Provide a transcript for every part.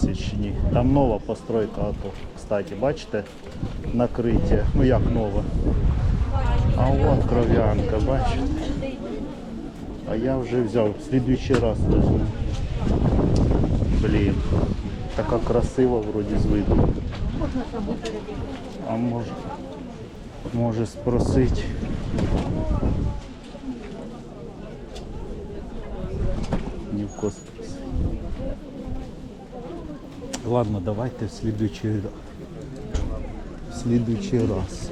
Січні. Там нова постройка, ото, кстати, бачите, накриття. Ну як нове. А от кров'янка, бачите. А я вже взяв, в слідуючий раз візьму. Блін, така красива вроді з виду. А може, може спросить. Ні в космос. Ладно, давайте в следующий раз. В следующий раз.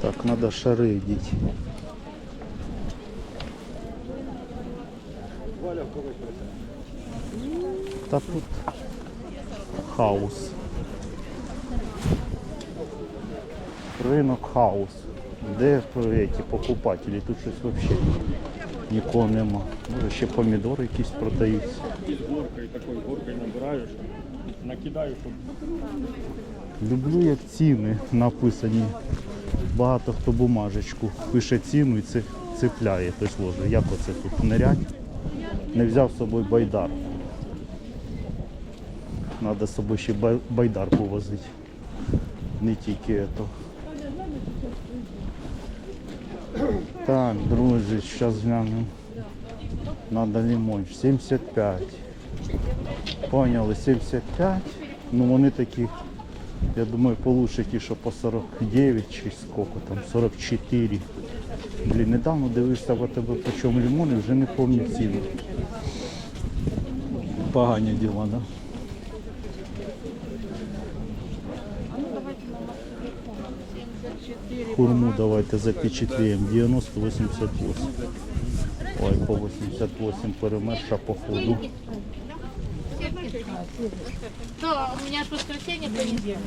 Так, надо шары идти. Та тут хаос. Ринок хаос. Де эти покупателі? Тут щось вообще нікого нема. Може ще помідори якісь продаються. Горкой набираю, что накидаю, чтобы Люблю, як ціни написані. Багато хто бумажечку пише ціну і це цепляє хтось ложить. Як оце тут нирять? Не взяв з собою байдар. Треба з собою ще бай- байдар повозити. Не тільки ето. Так, друзі, зараз глянемо. Надо лимон. 75. Поняли, 75. Ну вони такі, я думаю, получше ті, що по 49 чи скільки там, 44. Блін, недавно дивився в тебе по чому лимони, вже не пам'ятаю ціну. Погані діла, да? Хурму давайте запечатлеем. 90-88. Ой, по 88 перемерша по ходу. Да, у меня ж воскресенье, понедельник.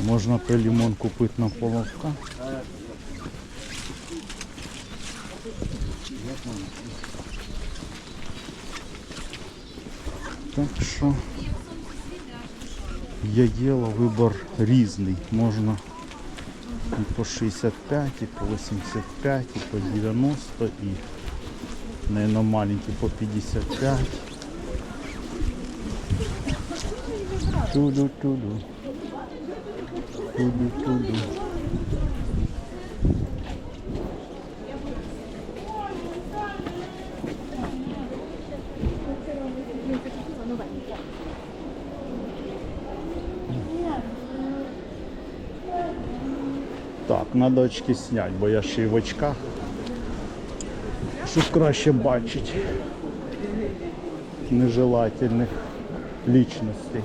Можна при лимон купити на половка. Так що я діла вибор різний. Можна і по 65, і по 85, і по 90, і наверное, маленький по 55. Туду-туду. Туду-туду. Надо очки снять, бо я ще й в очках. Щоб краще бачити нежелательних личностей.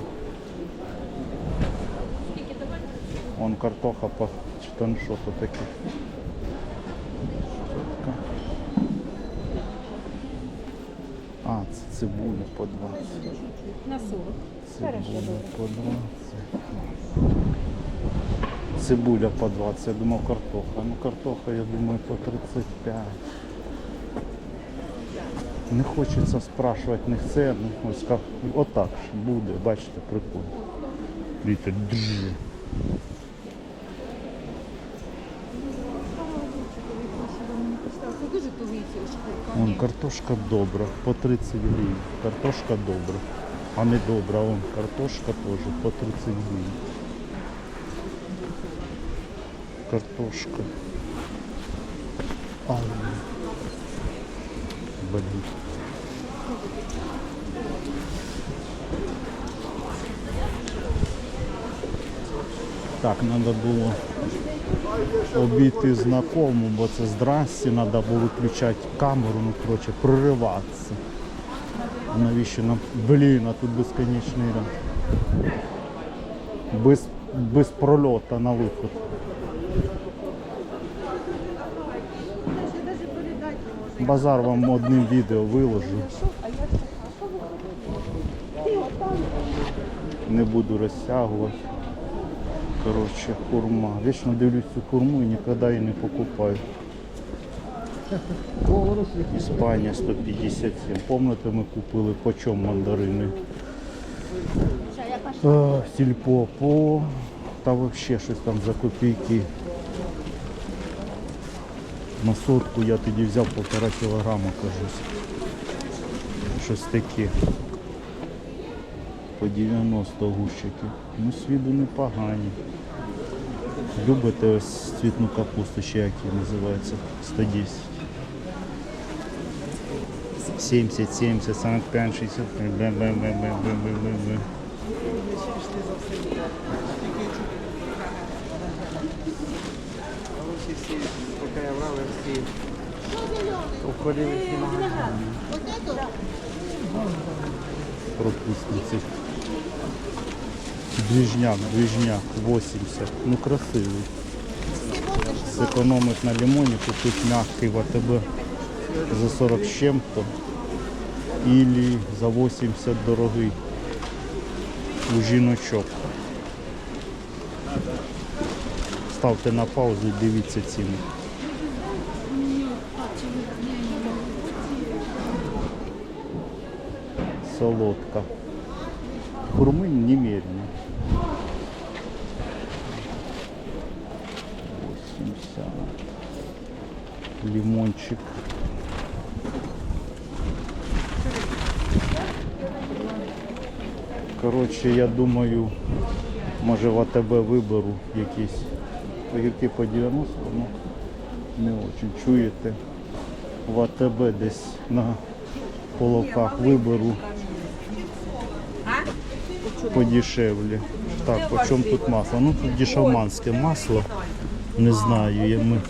Вон картоха по чи там що то таке. А, це цибуля по 20. На 40. Цибуля по 20. Цибуля по 20, я думав картоха. Ну картоха, я думаю, по 35. Не хочеться спрашувати них ціну. Ось как, отак буде, бачите, прикольно. Држ. Дуже. Вон картошка добра, по 30 гривень. Картошка добра. А не добра, вон картошка теж по 30 гривень. Картошка. Ай. Блін. Так, треба було обійти знакому, бо це здрасті, треба було виключати камеру, ну коротше, прориватися. А навіщо нам? Блін, а тут безконечний ряд. Без, без прольоту на виход. Базар вам одним відео виложу. Не буду розтягувати. Коротше, хурма. Вічно дивлюсь цю хурму і ніколи її не покупаю. Іспанія 157. Помните, ми купили по чому мандарини? Е, Сільпо по та взагалі щось там за копійки. На сотку я тоді взяв полтора кілограма, кажусь. Щось таке. По 90 гущики. Ну, з виду непогані. Любите ось цвітну капусту, ще як її називається? 110. 70, 70, 45, 60. Бе-бе-бе-бе-бе-бе-бе. Поки я брали всі обходили всі магазини. пропускниці. Двіжняк, двіжняк, 80. Ну красивий. Зекономить на лимоні, купить мягкий в АТБ за 40 з чим-то. Или за 80 дорогий. У жіночок. Ставте на паузу і дивіться ціни. Солодка. Курмынь немерено. 80. Лимончик. Коротше, я думаю, може в АТБ виберу якісь огірки по 90, ну не очень чуєте. В АТБ десь на полоках виберу подешевле. Так, по чому тут масло? Ну тут дешевманське масло. Не знаю, я ми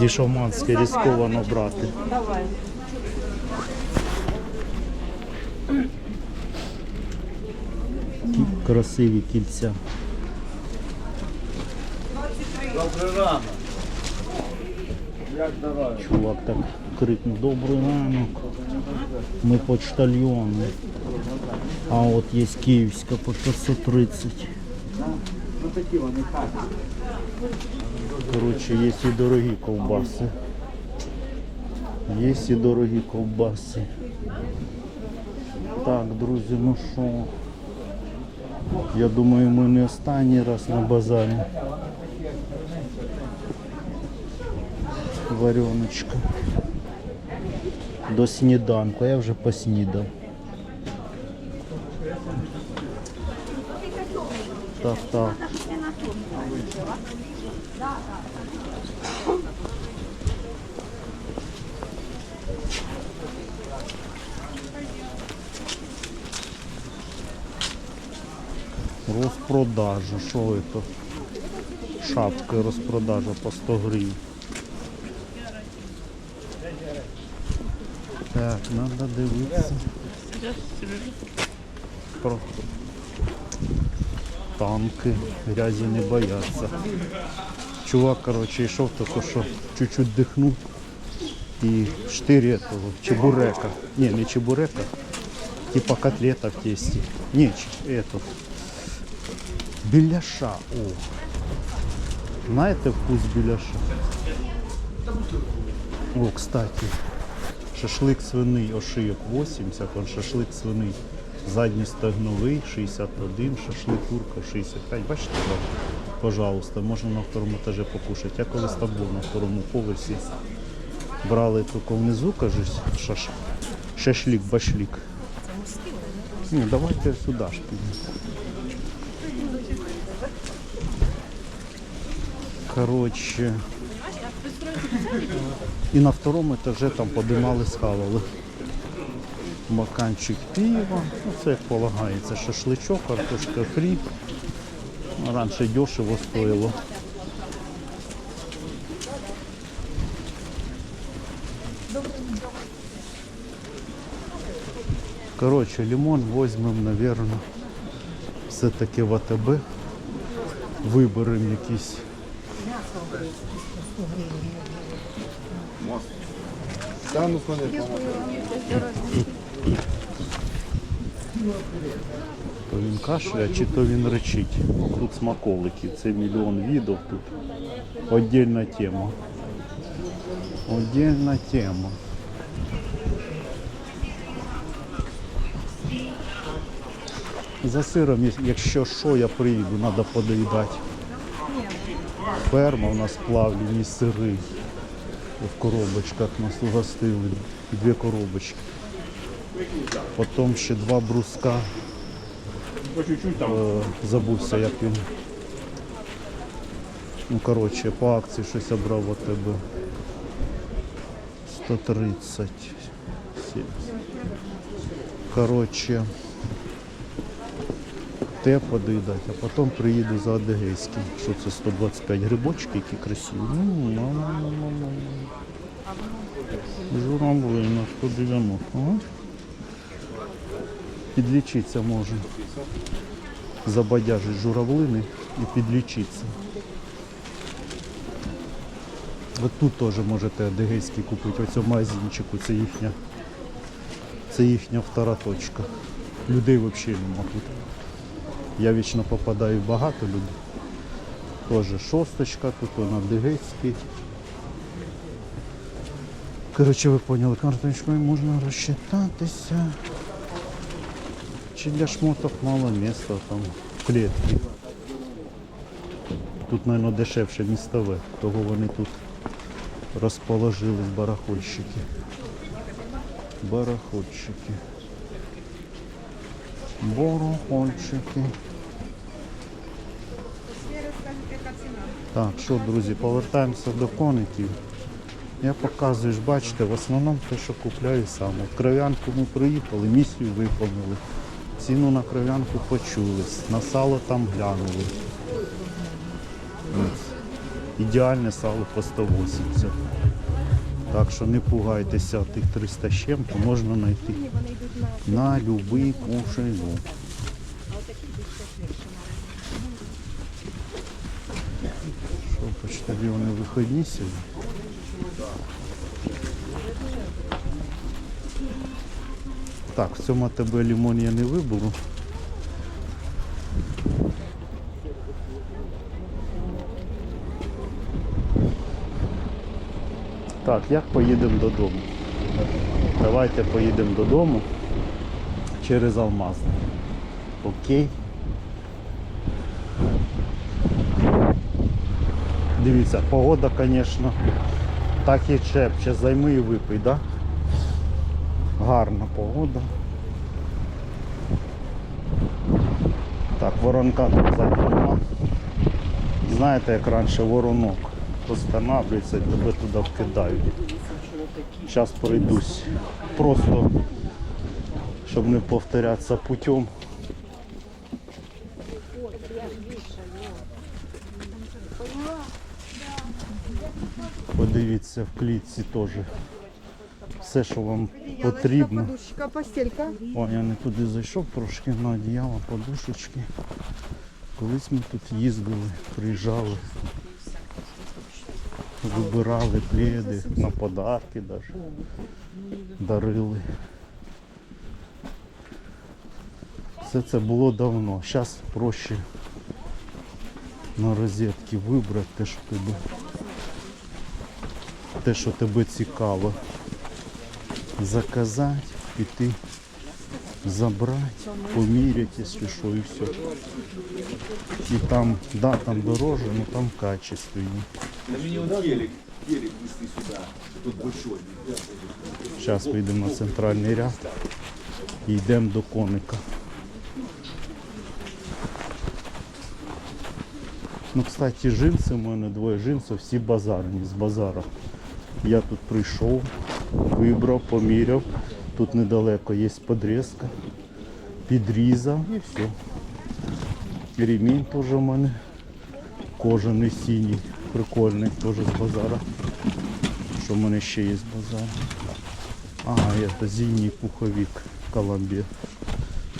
дешевманське ризиковано брати. Такі Красиві кільця. Чувак так крикнув, добрий ранок. Ми почтальйони. А от є київська по 530. Коротше, є і дорогі ковбаси. Є і дорогі ковбаси. Так, друзі, ну що? Я думаю, ми не останній раз на базарі. Вареночка. До сніданку, я вже поснідав. Так, так. Розпродажа, що це? Шапки розпродажа по 100 гривень. Так, треба дивитися. Про танки, грязі не бояться. Чувак, короче, йшов тільки що чуть-чуть дихнув і штирь этого, чебурека. Не, не чебурека, типа котлета в тесте. Не, ч- этот. Біляша. О. Знаєте вкус біляша? О, кстати, шашлик свиний ошийок 80, он шашлик свиний задній стегновий 61, шашлик турка 65. Бачите, пожалуйста, можна на второму етажі покушати. Я колись там був на второму поверсі. Брали тільки внизу, кажуть, шаш... шашлик, башлік. Ні, давайте сюди ж. Коротше. І на второму етажі там подимали, схавали. Баканчик пива, ну це як полагається, шашличок, картошка фрі. Раніше дешево стоїло. Коротше, лимон візьмемо, наверное, все-таки в АТБ. Виберемо якийсь. То він кашляє, чи то він речить. Тут смаколики, це мільйон відео тут. Отдельна тема. Отдельна тема. За сиром, якщо що, я приїду, треба подоїдати. Ферма у нас плавлені сири. В коробочках нас угостили. Дві коробочки. Потім ще два бруска. По чуть-чуть там. Е, забувся, як він. Ну, коротше, по акції щось я брав у тебе 130. 70. Коротше, те подоїдать, а потім приїду за Адегейським. Що це 125 грибочки, які красиві. Ну, мама. Журавлина 190. Ага. Підлічитися можна забадяжить журавлини і підлічитися. От тут теж можете адегейський купити, в магазинчику, це їхня, це їхня втора точка. Людей взагалі нема тут. Я вічно попадаю багато людей. Теж шосточка, тут вона адегейський. Коротше, ви поняли, карточкою можна розчитатися. Чи для шмоток мало міста там в клітці. Тут, мабуть, дешевше містове, того вони тут розположились барахольщики. Барахольщики. Барахольщики. Так, що, друзі, повертаємося до коників. Я показую, бачите, в основному те, що купляю сам. Кров'янку ми приїхали, місію виповнили. Ціну на кров'янку почули, на сало там глянули. Ідеальне сало по 180. Так що не пугайтеся тих 300 з чим-то можна знайти на будь-який кошельок. Що, почтальони виходні сьогодні? Так, в цьому АТБ лимон я не виберу. Так, як поїдемо додому? Давайте поїдемо додому через Алмазне. Окей. Дивіться, погода, звісно, так і чепче, займи і випий, так? Да? Гарна погода. Так, воронка тут ззаді. Знаєте, як раніше воронок останавливається і тебе туди вкидають. Зараз пройдусь. Просто, щоб не повторятися путем. Подивіться в клітці теж. Все, що вам потрібно. Подушечка, постелька. О, я не туди зайшов трошки на одіяло, подушечки. Колись ми тут їздили, приїжджали, вибирали пледи на подарки даже. Дарили. Все це було давно. Зараз проще на розетки вибрати те, що тебе, те, що тебе цікаво. Заказати, піти забрать, поміряти, якщо що, і все. І там, да, там дороже, но там большой. Зараз вийдемо на центральний ряд і йдемо до коника. Ну, кстати, джинси, у мене двоє джинсів, всі базарні, з базара. Я тут прийшов, вибрав, поміряв. Тут недалеко є подрізка, підрізав і все. Ремінь теж у мене кожаний синій, прикольний, теж з базара. Що в мене ще є з базару. Ага, это зимний пуховик Колумбия.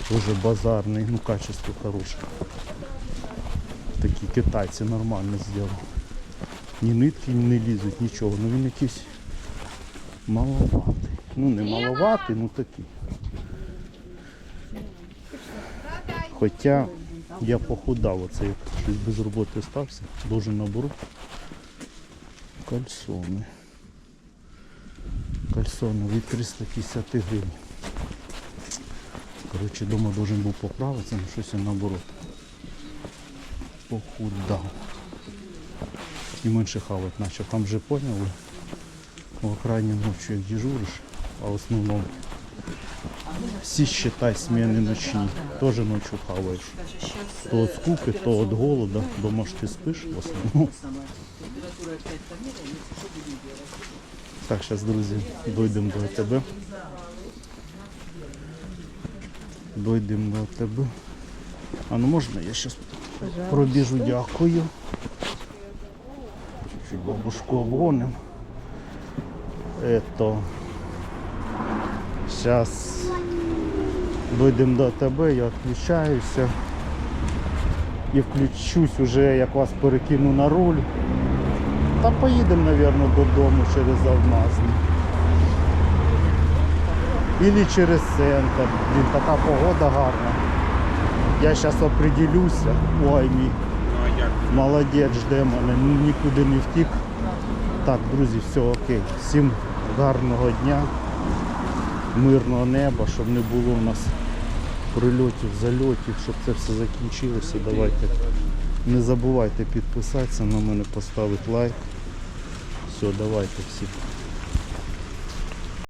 Тоже базарный, ну качество хорошее. Такі китайці нормально зробили. Ні нитки не лізуть, нічого. Ну він якийсь маловатий. Ну не маловатий, ну такий. Хоча я похудав, оце як щось без роботи стався, дуже наберу. Кальсони. Кальсони від 350 гривень. Коротше, дома должен був поправитися, але щось я наоборот. Похудав. І менше хавати почав. Там вже поняли, в охрані ночі як дежуриш, а в основному всі считай зміни ночні. Теж ночі хаваєш. То від скуки, то від голоду. Дома ж ти спиш в основному. Так, зараз, друзі, дійдемо до тебе. Дійдемо до тебе. А ну можна я зараз пробіжу, дякую. Чуть бабушку обгоним. Это. Зараз дійдемо до тебе, я відключаюся. І включусь уже, як вас перекину на руль. Та поїдемо, мабуть, додому через Алмазний. Ілі через центр. Блін, така погода гарна. Я зараз определюся. Ой, мій. Молодець, жде мене, нікуди не втік. Так, друзі, все окей. Всім гарного дня, мирного неба, щоб не було у нас прильотів, зальотів, щоб це все закінчилося. Давайте не забувайте підписатися на мене, поставити лайк. Все, давайте всім.